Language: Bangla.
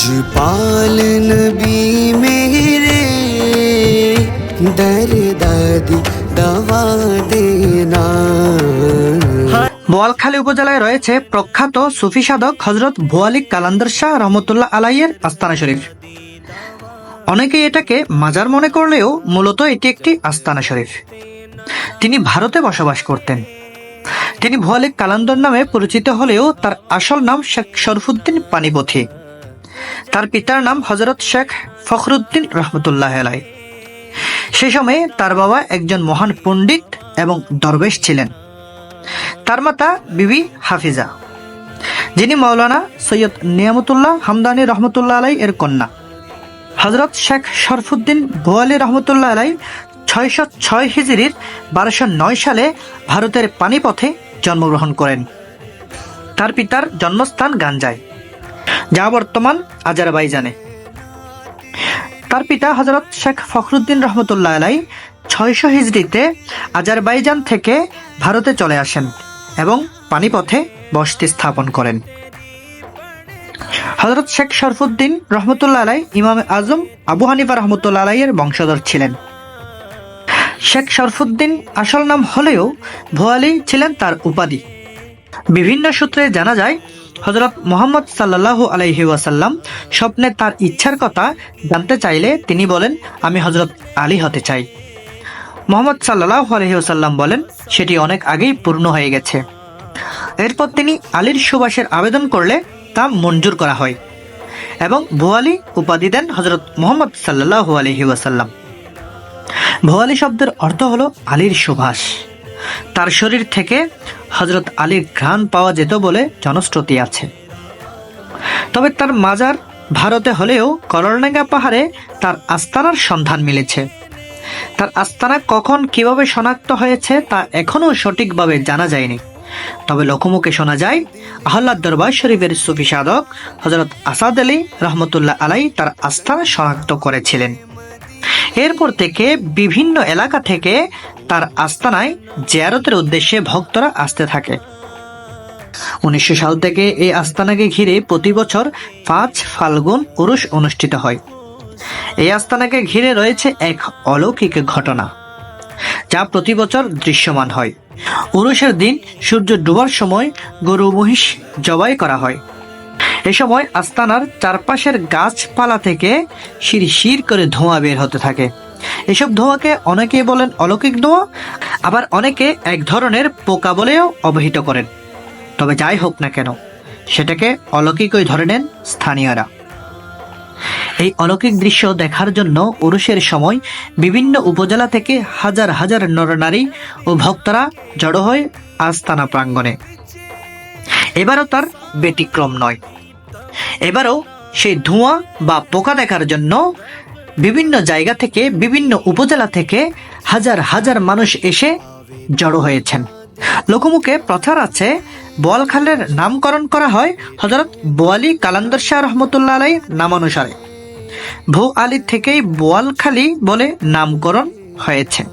लजपाल नबी मेरे दर दादी दवा देना বোয়ালখালী উপজেলায় রয়েছে প্রখ্যাত সুফি সাধক হজরত ভুয়ালি কালান্দর শাহ রহমতুল্লাহ আলাইয়ের আস্তানা শরীফ অনেকেই এটাকে মাজার মনে করলেও মূলত এটি একটি আস্তানা শরীফ তিনি ভারতে বসবাস করতেন তিনি ভুয়ালি কালান্দর নামে পরিচিত হলেও তার আসল নাম শেখ শরফুদ্দিন পানিপথি তার পিতার নাম হজরত শেখ ফখরুদ্দিন রহমতুল্লাহ আলাই সেই সময়ে তার বাবা একজন মহান পণ্ডিত এবং দরবেশ ছিলেন। তার মাতা বিবি হাফিজা, যিনি মাওলানা সৈয়দ নিয়ামতুল্লাহ হামদানি রহমতুল্লাহ আলাই এর কন্যা। হজরত শেখ শরফুদ্দিন বোয়ালি রহমতুল্লাহ আলাই ছয়শো ছয় হিজড়ির বারোশো নয় সালে ভারতের পানিপথে জন্মগ্রহণ করেন। তার পিতার জন্মস্থান গাঞ্জায় যা বর্তমান আজারবাইজানে। তার পিতা হজরত শেখ ফখরুদ্দিন রহমতুল্লাহ আলাই ছয়শো হিজড়িতে আজারবাইজান থেকে ভারতে চলে আসেন এবং পানিপথে বসতি স্থাপন করেন। হজরত শেখ শরফুদ্দিন রহমতুল্লাহ আলাই ইমাম আজম আবু হানিফা রহমতুল্লাহ আলাইয়ের বংশধর ছিলেন। শেখ শরফুদ্দিন আসল নাম হলেও ভোয়ালি ছিলেন তার উপাধি। বিভিন্ন সূত্রে জানা যায় হজরত মোহাম্মদ সাল্লাল্লাহু আলাইহি ওয়াসাল্লাম স্বপ্নে তার ইচ্ছার কথা জানতে চাইলে তিনি বলেন, আমি হজরত আলী হতে চাই। মোহাম্মদ সাল্লাহ আলহি ওসাল্লাম বলেন, সেটি অনেক আগেই পূর্ণ হয়ে গেছে। এরপর তিনি আলীর সুবাসের আবেদন করলে তা মঞ্জুর করা হয় এবং ভোয়ালি উপাধি দেন হজরত মোহাম্মদ সাল্লাহ আলহি ওয়াসাল্লাম। ভোয়ালি শব্দের অর্থ হলো আলীর সুভাষ তার শরীর থেকে হজরত আলীর ঘ্রাণ পাওয়া যেত বলে জনশ্রুতি আছে। তবে তার মাজার ভারতে হলেও করলডাঙ্গা পাহাড়ে তার আস্তানার সন্ধান মিলেছে। তার আস্তানা কখন কীভাবে শনাক্ত হয়েছে তা এখনও সঠিকভাবে জানা যায়নি। তবে লোকমুখে শোনা যায়, আহ্লাদ দরবার শরীফের সুফি সাধক হজরত আসাদ আলী রহমতুল্লাহ আলাই তার আস্থানা শনাক্ত করেছিলেন। এরপর থেকে বিভিন্ন এলাকা থেকে তার আস্তানায় জিয়ারতের উদ্দেশ্যে ভক্তরা আসতে থাকে। উনিশশো সাল থেকে এই আস্তানাকে ঘিরে প্রতি বছর পাঁচ ফাল্গুন উরুষ অনুষ্ঠিত হয়। এই আস্তানাকে ঘিরে রয়েছে এক অলৌকিক ঘটনা, যা প্রতি বছর দৃশ্যমান হয়। উরুষের দিন সূর্য ডুবার সময় গরু মহিষ জবাই করা হয়। এ সময় আস্তানার চারপাশের গাছপালা থেকে শিরশির করে ধোঁয়া বের হতে থাকে। এসব ধোঁয়াকে অনেকে বলেন অলৌকিক ধোঁয়া, আবার অনেকে এক ধরনের পোকা বলেও অবহিত করেন। তবে যাই হোক না কেন, সেটাকে অলৌকিকই ধরে নেন স্থানীয়রা। এই অলৌকিক দৃশ্য দেখার জন্য উরুষের সময় বিভিন্ন উপজেলা থেকে হাজার হাজার নরনারী ও ভক্তরা জড়ো হয় আস্তানা প্রাঙ্গণে। এবারও তার ব্যতিক্রম নয়। এবারও সেই ধোঁয়া বা পোকা দেখার জন্য বিভিন্ন জায়গা থেকে, বিভিন্ন উপজেলা থেকে হাজার হাজার মানুষ এসে জড়ো হয়েছেন। লোকমুখে প্রচার আছে, বোয়ালখালের নামকরণ করা হয় হজরত বোয়ালি কালান্দর শাহ রহমতুল্লাহ আলাই নামানুসারে। ভৌ আলী থেকেই বোয়ালখালী বলে নামকরণ হয়েছে।